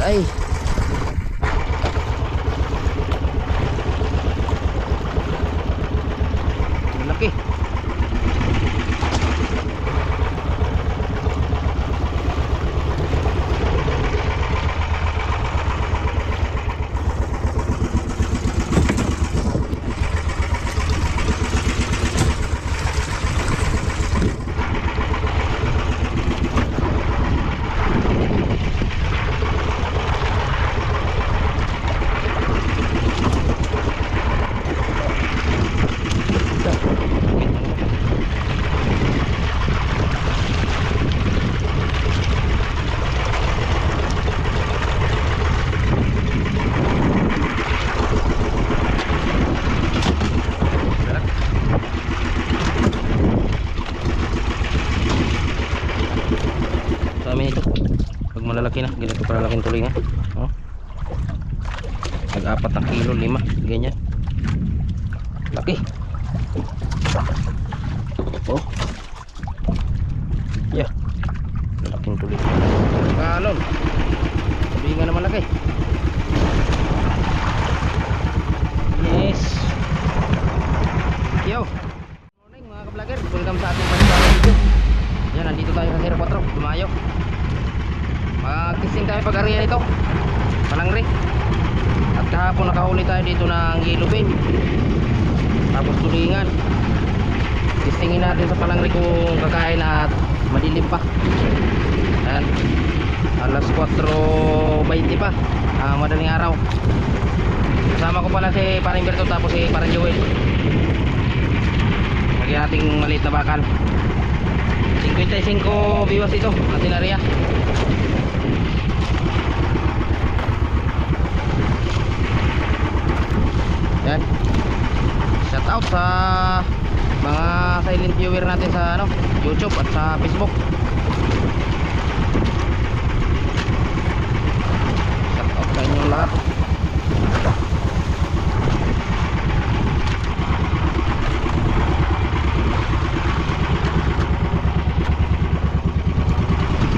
ay. Malaki. Sa amin ito. Pag malalaki na, ganito kalalaking tuloy nga. Oh. Pag apat na kilo, lima, ganyan. Laki. Oh. Yeah. Malaking tuloy. Galon. Tuloy nga naman laki. Yes. Yo. Morning mga ka-vlogger. Welcome sa ating panibagong video. Yan, nandito tayo sa 04, Dumayo. Mag-kising tayo pag-ariya nito. Palangri. At kahapon nakahuli tayo dito ng yellow bin. Tapos tulingan. Kisingin natin sa palangri kung kakain at madilim pa. Yan. Alas 4.20 pa. Ah, madaling araw. Kasama ko pala si Parang Berto tapos si Parang Joel. Lagyan nating maliit na bakal. 55 viewers ito atin yan shout out sa mga silent viewer natin sa ano youtube at sa facebook. Shout out sa inyong lahat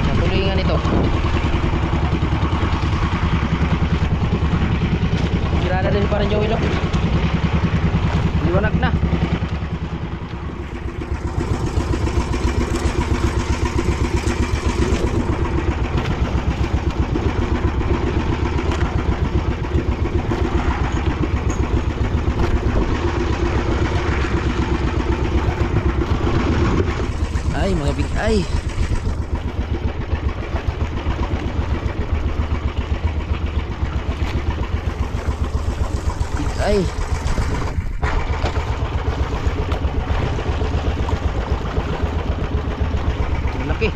sa tulingan ito sira na din parang Joey Lop liwanag na ay mga big ay ay laki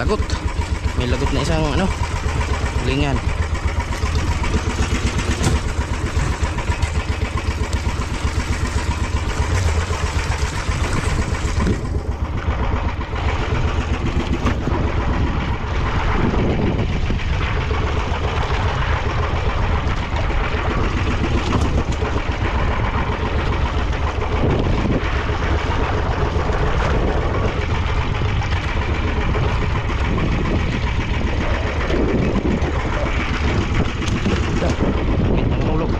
lagot may lagot na isang ano lingan Nangulog.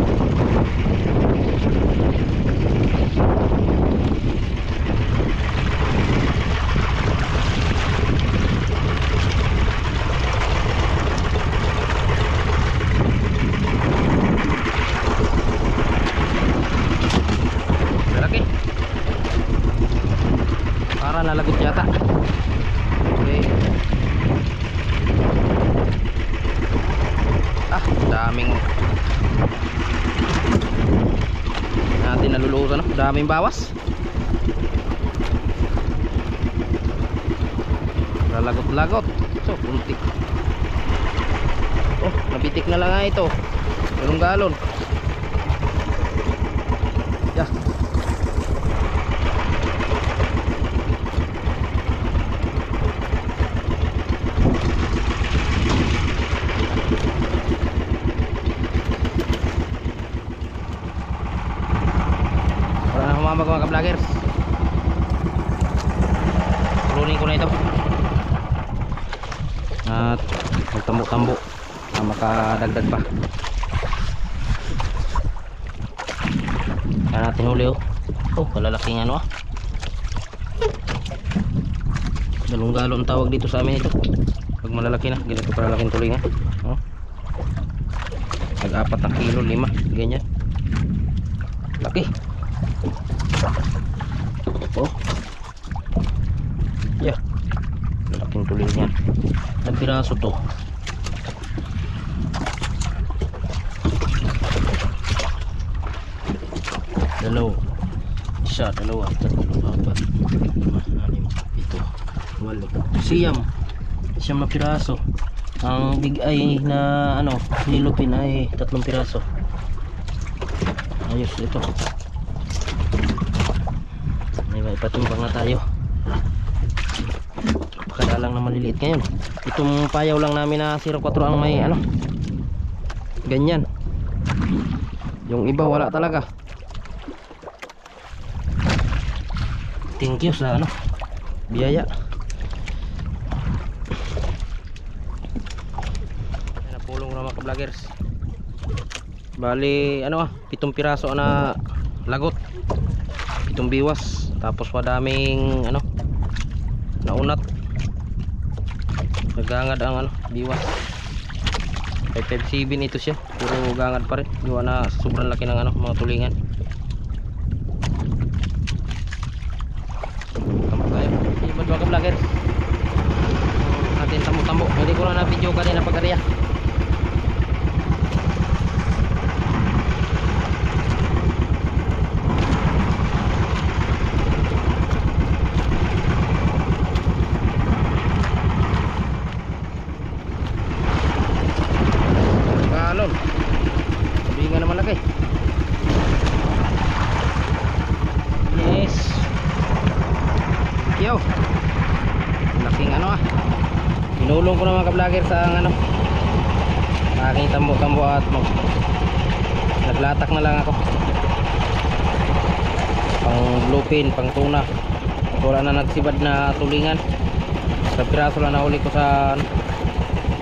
Malaki. Para nalagot yata. Okay. Ah, daming daming bawas Lalagot-lagot. So, puntik. Oh, nabitik na lang nga ito. Galong galon. Yeah. Wala na humamag mga ka-vloggers. Turunin ko na ito. At magtambo-tambo na makadagdag pa. Kaya natin huli oh. Oh, kalalaking ano ah. Dalong galon tawag dito sa amin ito. Pag malalaki na, ganito kalalaking tulingan. Oh. Nag-apat na kilo, lima, ganyan. Laki. Oh. Yeah. Laking tulingan. Ilang piraso to? Dalawa. Isa, dalawa, tatlo, apat, lima, anim, pito, walo. Siyam. Siyam na piraso. Ang big eye na ano, nilupin ay tatlong piraso. Ayos ito. May may patimbang na tayo. Pakadalang na maliliit ngayon. Itong payaw lang namin na 04 ang may ano. Ganyan. Yung iba wala talaga. Thank you sa ano. Biyaya. Napulong na mga ka-vloggers. Bali, ano ah, pitong piraso na lagot. Pitong biwas. Tapos madaming ano, naunat. Nagangad ang ano, biwas. 557 ito siya. Puro gangad pa rin. Gawa na sobrang laki ng ano, mga tulingan. Tamo tayo. Ibad mga ka-vlogger. Atin tamo-tamo. Hindi ko lang na video kanina pag ariya. Galon. Sabi nga naman laki. Yes. Yo. Laking ano ah. Pinulong ko na mga ka-vlogger sa ano. Aking tambo-tambo at mag naglatak na lang ako. Pang bluefin, pang tuna. Wala na nagsibad na tulingan. Sa piraso lang nahuli ko sa ano,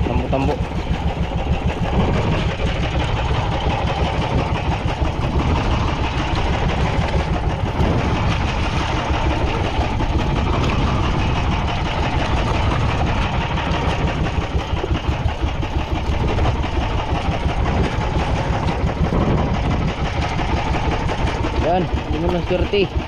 tambo-tambo. Yan, hindi mo ng swerte.